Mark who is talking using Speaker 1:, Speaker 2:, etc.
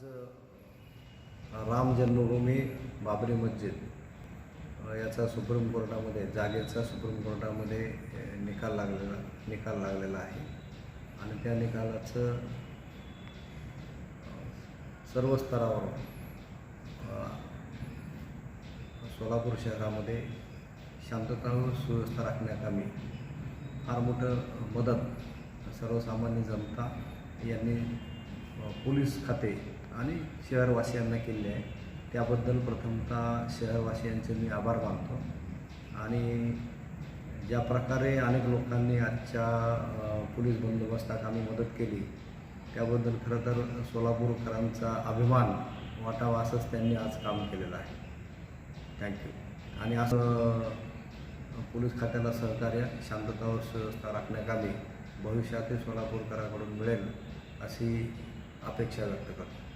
Speaker 1: आज राम जन्मभूमी बाबरी मस्जिद याचा सुप्रीम कोर्टामध्ये जागेचा सुप्रीम कोर्टामध्ये निकाल लागलेला निकाल लागलेला आहे. आणि त्या निकालाचं सर्व स्तरावर सोलापूर शहरामध्ये शांतता व सुव्यवस्था राखण्याकामी फार मोठं मदत सर्वसामान्य जनता यांनी पोलीस खाते आणि शहरवासियांना केले आहे. त्याबद्दल प्रथमतः शहरवासियांचे मी आभार मानतो. आणि ज्या प्रकारे अनेक लोकांनी आजच्या पोलीस बंदोबस्तात आम्ही मदत केली त्याबद्दल खरं तर सोलापूरकरांचा अभिमान वाटावा असंच त्यांनी आज काम केलेलं आहे. थँक्यू आणि असं पोलीस खात्याला सहकार्य शांतता व सुव्यवस्था राखण्याकामी भविष्यातील सोलापूरकरांकडून मिळेल अशी अपेक्षा व्यक्त करतो.